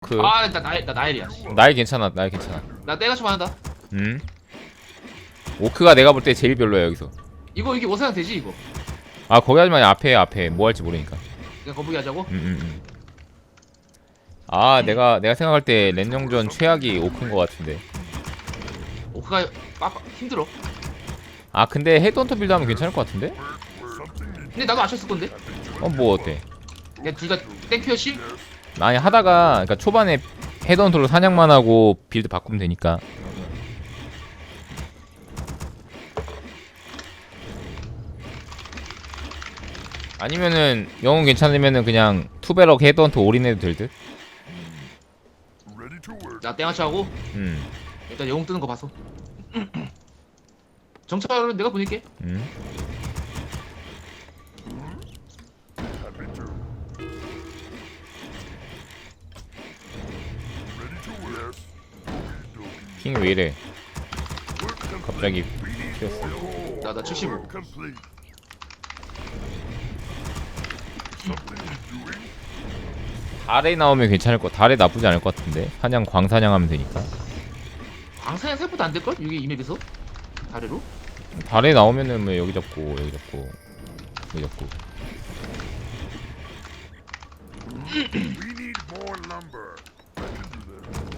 그 아 나 나일 나 나일이야. 씨. 나이 괜찮아 나이 괜찮아 나 내가 좀 한다. 음 오크가 내가 볼 때 제일 별로야 여기서 이거 이게 워사양 되지 이거. 아 거기 하지만 앞에 앞에 뭐 할지 모르니까 그냥 거북이 하자고. 음 음 음 아 내가 내가 생각할 때 랜정전 최악이 오크인 것 같은데 오크가 빡 힘들어. 아 근데 헤드헌터 빌드 하면 괜찮을 것 같은데? 근데 나도 아쉬웠을 건데. 어 뭐 어때 그냥 둘다 땡피어시. 아니 하다가 그러니까 초반에 헤드헌터로 사냥만 하고 빌드 바꾸면 되니까 아니면은 영웅 괜찮으면은 그냥 투베럭 헤드헌터 올인해도 될 듯? 나 땡아치 하고 음, 일단 영웅 뜨는 거 봐서. 정찰은 내가 보낼게. 음. 킹이 왜 이래? 갑자기 튀었어. 나나 75. 달에 나오면 괜찮을 것. 달에 나쁘지 않을 것 같은데. 사냥 광사냥 하면 되니까. 방사냥 생각보다 안 될걸? 이게 이맵에서? 다리로? 달에 나오면은 뭐 여기 잡고 여기 잡고 여기 잡고. We need more lumber. I can do that.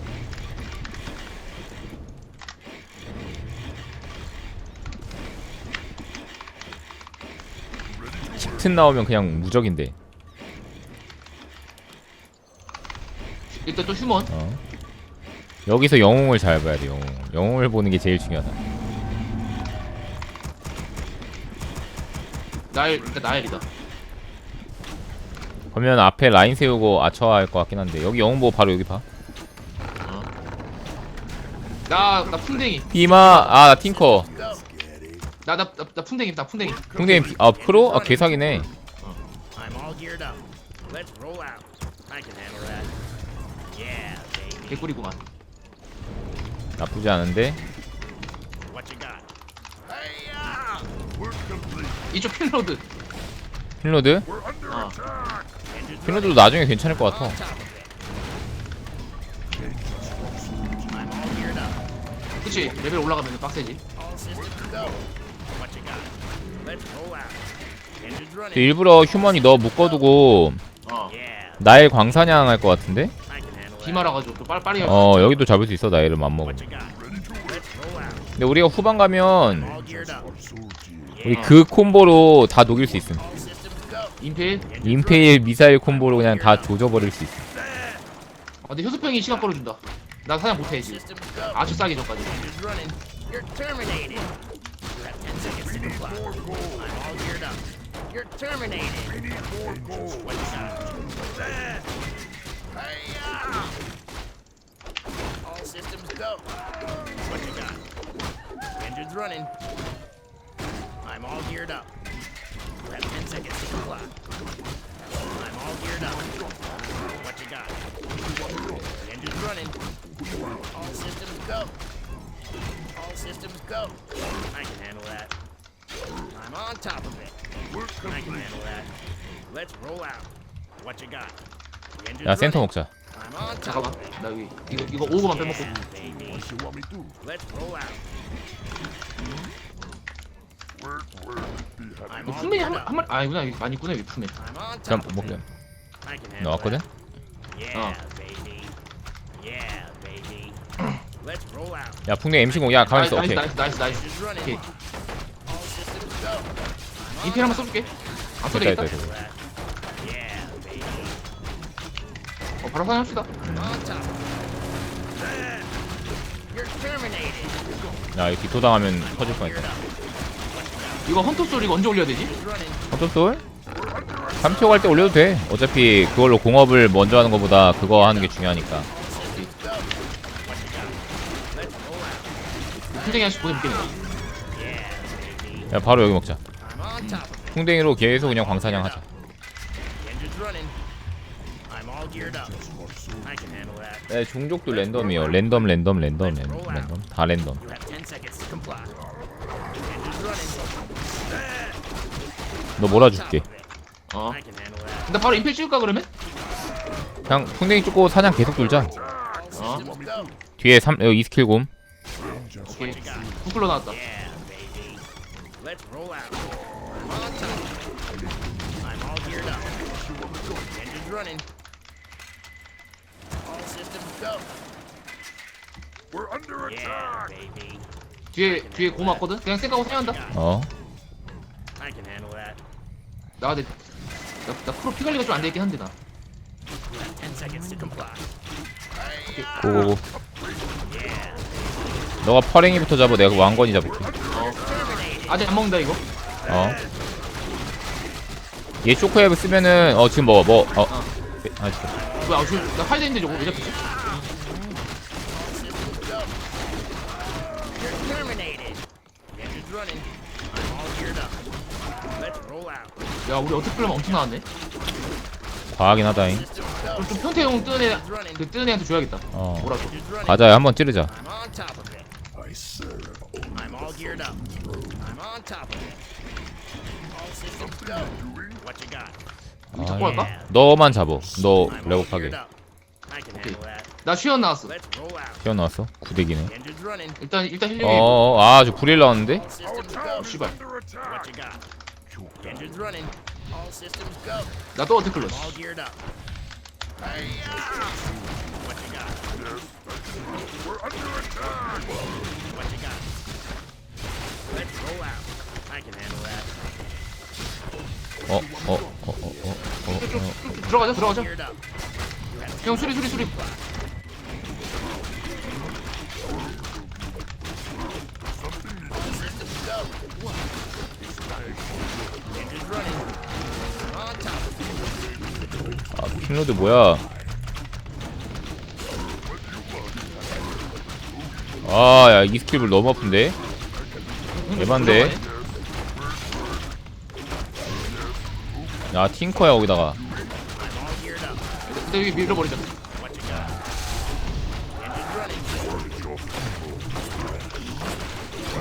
짙은 나오면 그냥 무적인데. 일단 또 휴먼. 어. 여기서 영웅을 잘 봐야 돼. 영웅. 영웅을 보는 게 제일 중요하다. 나일 일단 나일이다. 그러면 앞에 라인 세우고 아처 할것 같긴 한데 여기 영웅 보고 바로 여기 봐. 나 나 풍뎅이. 비마 아나 팅커. 나 나 나 풍뎅이 나 풍뎅이. 풍뎅이 비- 아 프로? 아 개사기네. I'm all geared up. Let's roll out. I can handle that. Yeah, baby. 개꿀이구만. 나쁘지 않은데. What you got? Hey-ya! Work complete. 이쪽. 힐로드? We're under 어. Engines 힐로드도 나중에 괜찮을 것 같아. on top of it. I'm all geared up. 그치 레벨 올라가면 빡세지. All systems go. 일부러 휴먼이 너 묶어두고 어. 나일 광사냥 할 것 같은데? I can handle that. 비마라 가지고 또 빨리 빨리. 어 여기도 잡을 수 있어 나일을 맘먹으면. 근데 우리가 후반 가면. 우리 그 콤보로 다 녹일 수 있음. 임페일. 임페일 미사일 콤보로 그냥 다 조져버릴 수 있어. 아, 근데 효수평이 시간 끌어준다. 나 사냥 못해 지금. 아주 싸기 전까지. 10 seconds to comply. I'm all geared up. You're terminated. We need more gold. What you got? Hey-ya! All systems go. What you got? Engines running. I'm all geared up. You have 10 seconds to comply. I'm all geared up. What you got? Engines running. All systems go. All systems go. I can handle that. I'm on top of it. Work I can complete. handle that. Let's roll out. What you got? Engine's 야 센터 running. 먹자. I'm on top 잠깐만. of it. 나 여기 이거 이거 오고만 빼먹고. Yeah, baby. What you want me to do? Let's roll out. Work, work. Be happy. I'm 너 all 품맨이 geared 한한 up. 만 아니구나 여기 많이 있구나 여기 품맨. I'm on 그럼 top of 먹자. it. I can handle 나왔거든? that. Yeah, baby. Yeah, baby. Let's roll out. 야 풍뎅 MC0 야 가만 있어. 나이스 오케이. 나이스 나이스 나이스. Engine's running. 오케이. 임페일 한번 써줄게. 안 써도 되겠다. 됐다. 어 바로 사냥합시다. 야 이거 뒷도당하면 터질 Geared 뻔했다. 이거 헌터 소리 이거 언제 올려야 되지? 어쩔솔? 3초 갈 때 올려도 돼. 어차피 그걸로 공업을 먼저 하는 것보다 그거 하는 게 중요하니까. 풍뎅이 하나씩 보내볼게 내가. 야 바로 여기 먹자. 풍뎅이로 계속 그냥 광사냥 하자. The engine's running. I'm all geared up. I can handle that. 네, 종족도 랜덤이요. 랜덤, 랜덤, 랜덤, 랜덤, 랜덤. 다 랜덤. You have 10 seconds to comply. Engine's running. 너 몰아줄게. 어. I can handle that. 근데 바로 임페일 찍을까 그러면? 그냥 풍뎅이 쫓고 사냥 계속 돌자 어? 뒤에 3 여기 이스킬 곰 오케이 부클로 나왔다. Let's roll out. I'm on top. I'm all geared up. Engines running. All systems go. We're under Yeah, attack. baby. 뒤에 뒤에 고 맞거든 그냥 생각하고 사냥한다 어 I can handle that. 나 근데 나, 나 프로 피 관리가 좀안 되긴 한데 나 Ten seconds to comply. 고고고 Yeah. 너가 퍼랭이부터 잡아 내가 그 왕건이 잡을게 아직 안 먹는다 이거 어 얘 쇼크웨브 쓰면은 어 지금 먹어 먹어 어 어. 아 진짜 뭐야 아, 지금 나 화이드 있는데 저거 왜 out. 야 우리 어떻게 하면 엄청 나왔네 과하긴 하다잉. 그럼 좀 평태용 뜨는 애, 그 뜨는 애한테 줘야겠다 어 running. 가자 한번 찌르자. I serve. All geared up. I'm on top of it. All systems go. What you got? 우리 잡고? 너만 잡어 너 I'm all 레고하게 geared up. I can handle that. 나 쉬어 나왔어 Let's roll out. 튀어나왔어 구대기네 Engines running. 일단 일단 힐링이 어어 아저 불일 나왔는데 All systems go. Town is 씨발. under What attack. you got? Engines running. All systems go. 나또 어떻게 클러 I'm all geared up. What you got? We're under attack. What you got? Let's roll out. I can handle that. 어어 어 어 어 어 들어가자 들어가자. 형 수리 수리 수리. 아 킹로드 뭐야 아 야 이 스킬불 너무 아픈데 예반데 야 팅커야 거기다가. 근데 여기 running.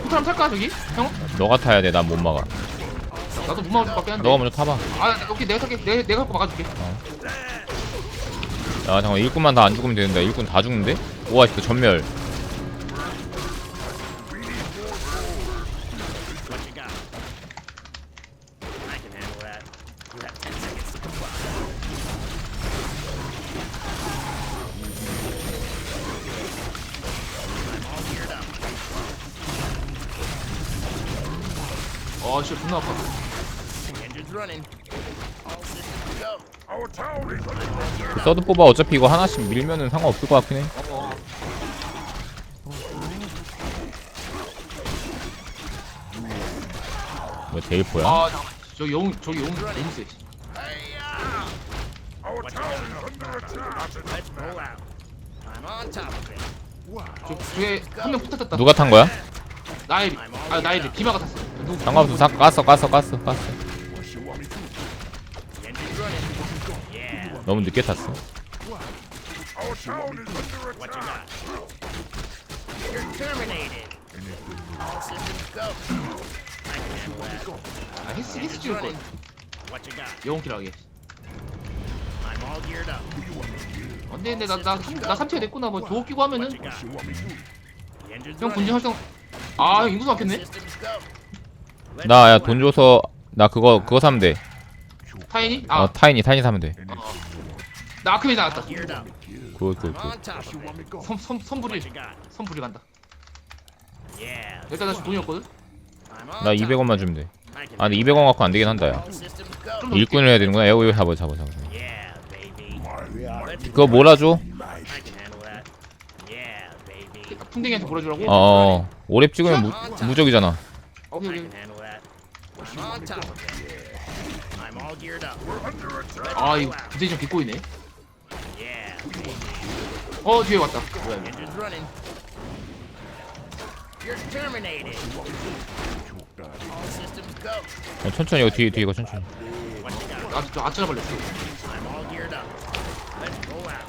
사람 탈까 저기? 형? 너가 타야 돼 난 못 막아 나도 못 막을 수밖에 한데 너가 먼저 타봐 아 오케이 내가 탈게 내가 내가 갖고 막아줄게 야 잠깐 일꾼만 다 안 죽으면 되는데 일꾼 다 죽는데? 우와 진짜 전멸 서드 뽑아 어차피 이거 하나씩 밀면은 상관없을 것 같긴 해. 어, 왜 데일포야? 아 저기 영 저기 영 너무 세. 저 뒤에 한명 붙었다 누가 탄 거야? 나이. 아 나이. 기마가 탔어. 상관없어. 사, 깠어 깠어 깠어 깠어 너무 늦게 탔어. 아 히스 히스 찍을 걸 What you got? 영웅킬 하게 I'm all geared up. 안돼 근데 나나나 3티어 됐구나 뭐 도어 끼고 하면은 형. 본진 활성 아형 인구수 막혔네 나 야 돈. 줘서 나 그거 그거 사면 돼어 타이니? 아나 타이니 타이니 사면 돼 아크메 나갔다 Geared up. 굿굿 I'm 굿 on top of it. 선, 선, 선불이? 선불이 간다. 일단 나 지금 돈이 없거든 나 top. 200원만 주면 돼. 아 근데 200원 갖고 안 되긴 한다 야. 좀 일꾼을 해야 되는구나. 야, 이거 잡아 잡아 잡아. 그거 몰아줘. 풍뎅이한테 보내주라고? 어, 어. 오랩 찍으면 무, 무적이잖아. 오케이 오케이. 아 이거 Yeah, baby. 어 뒤에 왔다 뭐야 이거 Engines running. You're terminated. All systems go. 야, 천천히 이거 뒤에 뒤에 이거 천천히. What you got? 아, 저 아찔러 벌렸어 I'm all geared up. Let's roll out.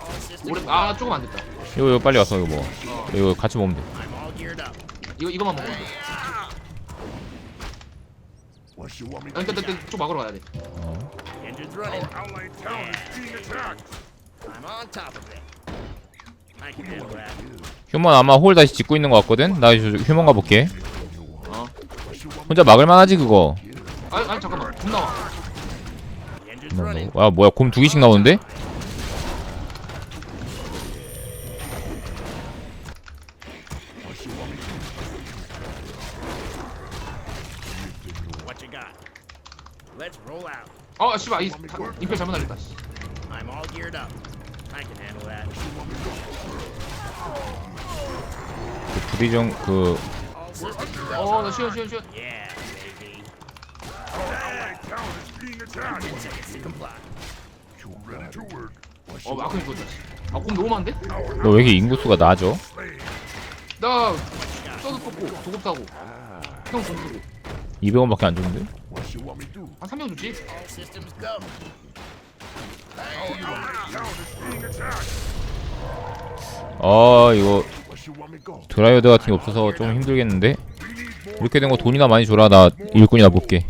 All systems 오래. 아 조금 안 됐다 이거 이거 빨리 와서 이거 먹어. 이거 같이 먹으면 돼. I'm all geared up. 이거 이거만 먹으면 돼 아, 일단? 일단 쪽 막으러 가야 돼. 어. Engines Our running. allied town is being attacked. I'm on top of it. I can handle that. 휴먼 아마 홀 다시 짓고 있는 것 같거든? 나 저- 휴먼 가볼게 어. 혼자 막을만하지 그거 아니 아니 잠깐만. 곰 나와. The engine's 뭐, running. 뭐, 아 뭐야 곰 두 개씩 나오는데? 아 씨발 이 다- 임페 잘못 날렸다. 씨. I'm all geared up. I can handle that. 그 부리정 그 All systems go. 어 나 쉬어 쉬어 쉬어. Yeah, baby. Our allied town is being attacked. Seconds to comply. Ready to work. 어 마크니 죽었다. 아곰 너무 많은데? 너 왜 이렇게 인구수가 낮아? 나 써도 뽑고 도급 사고. 형공 쓰고. 200원밖에 안 주는데? 한 3명 주지. 아 이거? 드라이어드 같은 게 없어서 좀 힘들겠는데? 이렇게 된 거 돈이나 많이 줘라 나 일꾼이나 볼게.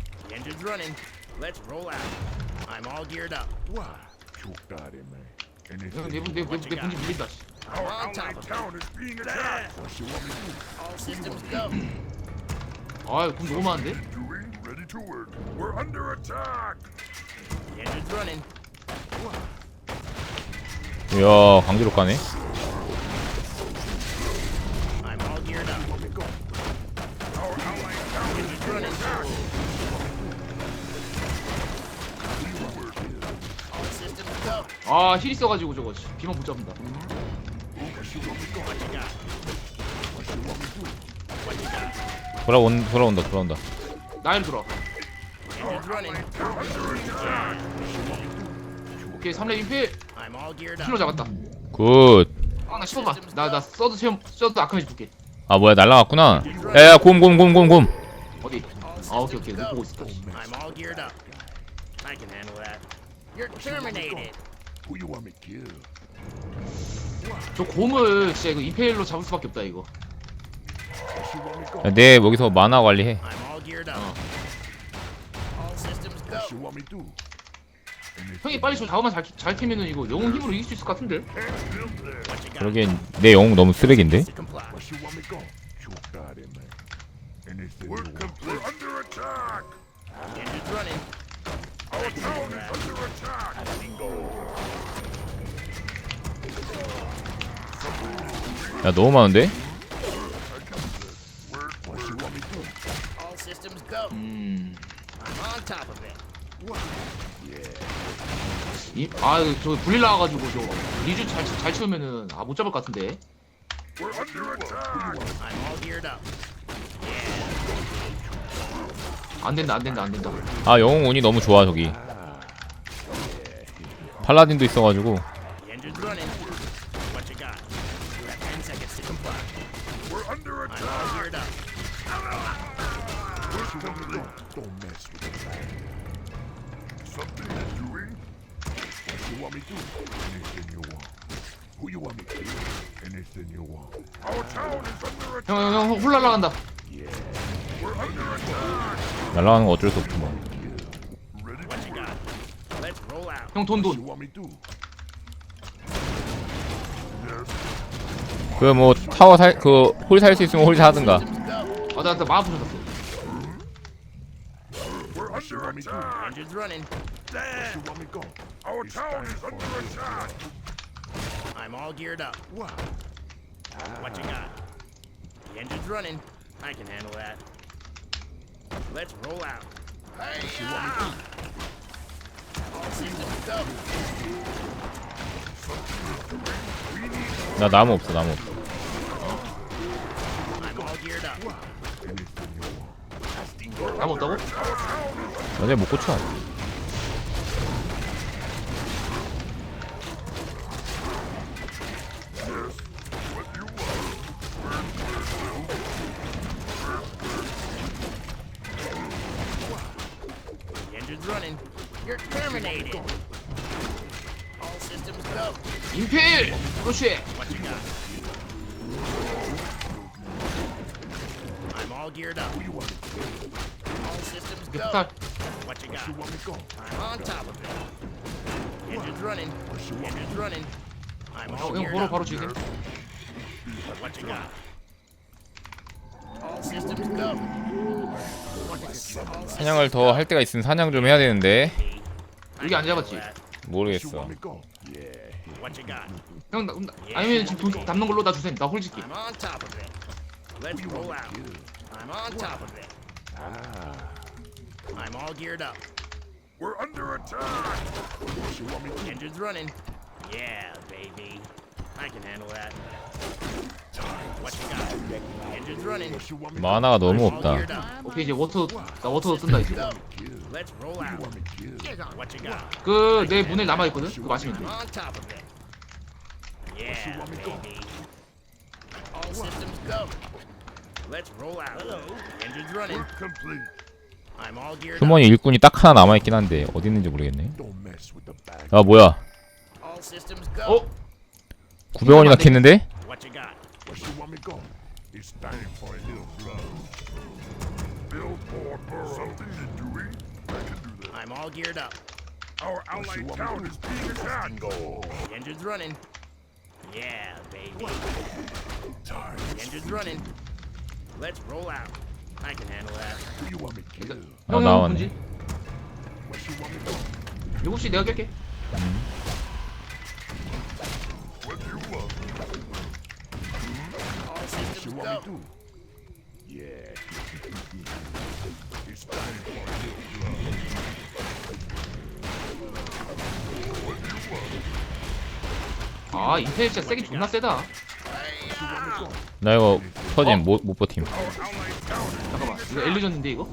내분내내 분지 밀린다. 아곰 너무 많은데? Doing ready to work. We're under attack. The engine's running. 이야 강제로 가네 I'm all geared up. Our allied town is Engine's running. All systems go. 아 힐 있어가지고 저거 씨. 비만 못 잡는다. 돌아온 돌아온다 돌아온다 나일 들어. 오케이 3렙 임페 I'm all geared 킬로. 잡았다. 굿 아나 씹어봐. 나나 써도 체험 써도 아카메지 줄게. 아 뭐야 날라갔구나 야야 곰곰곰 곰곰 어디? 아 오케이 오케이 못 보고. 씨. I'm all geared up. I can handle that. You're terminated. Who you want me kill? 저 곰을 진짜 이거 임페일로 잡을 수밖에 없다 이거. What you want me go? 야, 내 여기서 만화 관리해. 어. 형이 빨리 저 자원만 잘, 잘 캐면은 이거 영웅 힘으로 이길 수 있을 것 같은데? 그러기엔 내 영웅 너무 쓰레기인데? You want me systems go. 음... I'm on top of it. 이, 아 저 불릴 나와가지고 저 리주 잘, 잘 치우면은 아 못 잡을 것 같은데? We're under attack. I'm all geared up. 안 된다 안 된다 안 된다 아 영웅 운이 너무 좋아 저기 팔라딘도 있어가지고 The engine's running. What you got? You have 10 seconds to comply. We're under I'm all attack. geared up. Don't mess with the fire. Something you're doing? What you want me to? Anything you want. Who you want me to? Anything you want. Our town is under attack. 형 형형 홀라 나간다 We're under attack. 날아가는 거 어쩔 수 없구만 Ready to got? Let's roll out. 형 돈 What 돈 you want me to? Yes. 그뭐 타워 살 그 홀 살 수 있으면 홀 사든가. 아 나 나 마음 부셨어 We're under attack. Engine's running. What you want me go? Our town is under attack. I'm all geared up. What? What you got? The engine's running. I can handle that. Let's roll out. Hey, All systems go. 나 나무 없어 나무 없어 나무 없다고? 너네 못 고쳐. 임페일! 그렇지 What you got? I'm all geared up. All systems 이게 go. 폭탈. What you Where you got? want me go? I'm on top of it. Engines running. Engines running. I'm 어, all 형 geared 바로 지금. What you got? All systems go. 사냥을 더 할 때가 있으면 사냥 좀 해야 되는데 여기 안 잡았지? You 모르겠어. want me go? Yeah. What you got? 형 나, 나, 아니면 지금 돈 담는 걸로 나 주세요. 나 홀질게. I'm on top of it. Let's roll out. I'm on top of it. I'm all geared up. We're under attack. What you want me to? Engines running. Yeah, baby. I can handle that. What you got? Engines running. 만화가 너무 없다. 오케이 이제 워터 나 워터 쓴다 이제. Let's roll out. What you got? 그 내 문에 남아 있거든. 그거 마시면 돼. I'm on top of it. Yeah, baby. All systems go. Let's roll out. Engines running. Work complete. I'm all geared up. 휴머니 일꾼이 딱 하나 남아 있긴 한데 어디 있는지 모르겠네. 아 뭐야? 어? 900원이나 캤는데? Yeah, baby. Engines running. Let's roll out. I can handle that. Who you want me kill? 아 형, 형 나왔네. me go? 7시 내가 깰게. What do you want? All What systems you want go. me to? Yeah. it's time for a little blood. 아 인터넷 진짜 세게 존나 세다. 나 이거 터진 못, 못 버팀. 이거 엘리전인데 이거?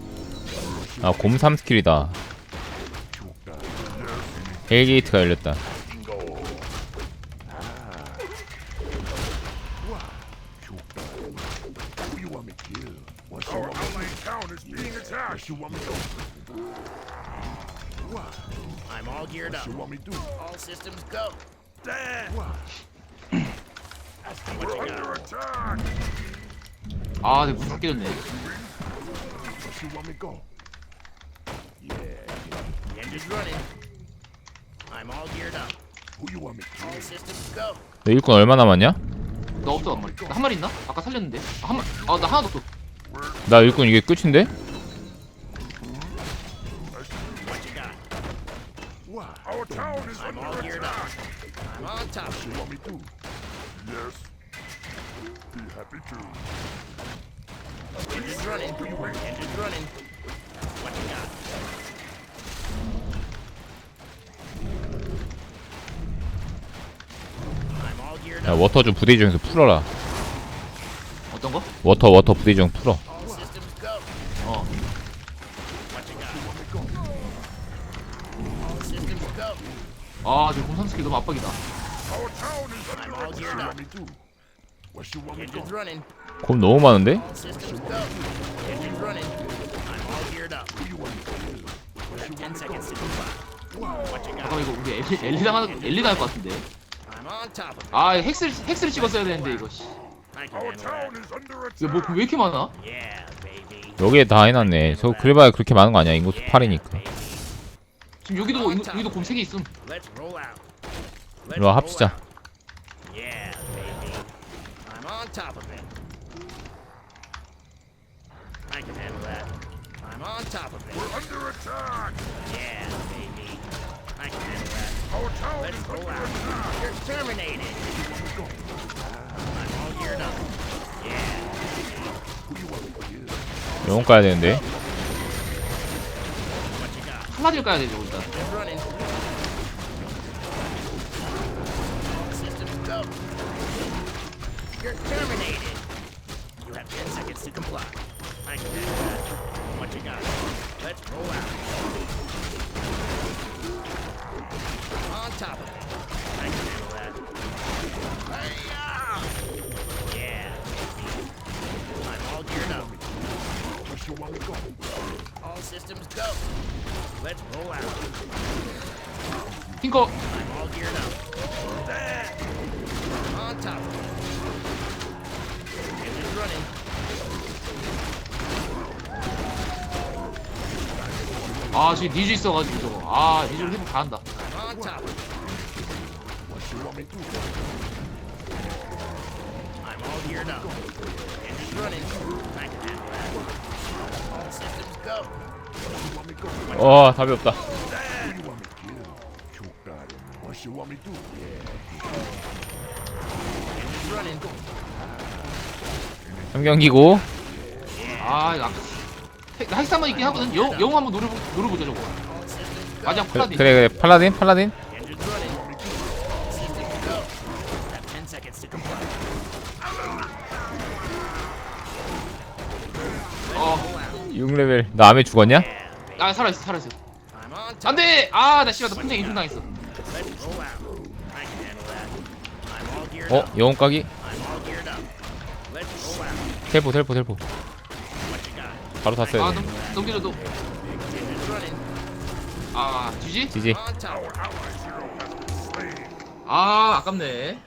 아 곰 3 스킬이다. 헬게이트가 열렸다. you? What. What you? I'm all geared up. What you? All systems go. We're under attack. 아 내가 문다 깨졌네. What you want me go? Yeah. Engines running. I'm all geared up. Who you want me All kill? systems go. 너 일꾼 얼마 남았냐? 나 없어 한 마리. 나 한 마리 있나? 아까 살렸는데. 아, 한 마리. 아 나 하나도 없어. 나 일꾼 이게 끝인데? What you got? Our town is I'm all geared up. I'm on top. What you want me to? Yes. Be happy to. Engines running. Engines running. What you got? I'm all geared 야 up. 워터 좀 부대 중에서 풀어라. 어떤 거? 워터 워터 부대 중 풀어. All systems go. 어. What you got? All systems go. 아, 내 공산 스킬 너무 압박이다. I'm all geared What you up. to? running. 곰 너무 많은데? 잠깐만 이거 우리 엘리 엘리 당하 엘리 당할 것 같은데. 아, 헥스를 헥스를 찍었어야 되는데 이거. 씨. 이거 뭐 attack. 왜 이렇게 많아? 여기에 다 해놨네. 저 그래봐야 그렇게 많은 거 아니야. 인구수 Yeah, 8이니까. baby. 지금 여기도 여기도 곰 3개 있음. 이리 와 합시다. on top of it. We're under attack. Yeah, baby. I can handle that. Our town Let's is roll under out. attack. You're terminated. I'm all geared up. Yeah. Who you want me to kill? 영혼 가야 되는데. What you got? 한마디를 까야 되죠 일단. Engines running. All systems go. You're 아 지금 니즈 있어가지고 저거 아 니즈를 회복 다 한다? 어 답이 없다. 삼경기고 아 이거 아까 핵- 나핵 한번 있긴 하거든 영, 영웅 한번 노려보, 노려보자 저거. 마지막 그, 플라딘 그래 팔라딘 팔라딘 Engines running. All systems go. Have 10 seconds to comply. 어, 6레벨 나 암에 죽었냐? 아 살아있어 살아있어 on top. 안돼 아 나 씨발 나 풍뎅이 인중당했어 어. 영혼 까기. 텔포 텔포 텔포? 바로 탔어야 아 돼 넘, 넘겨줘 running. 아? 지지 On top. 아, 아깝네.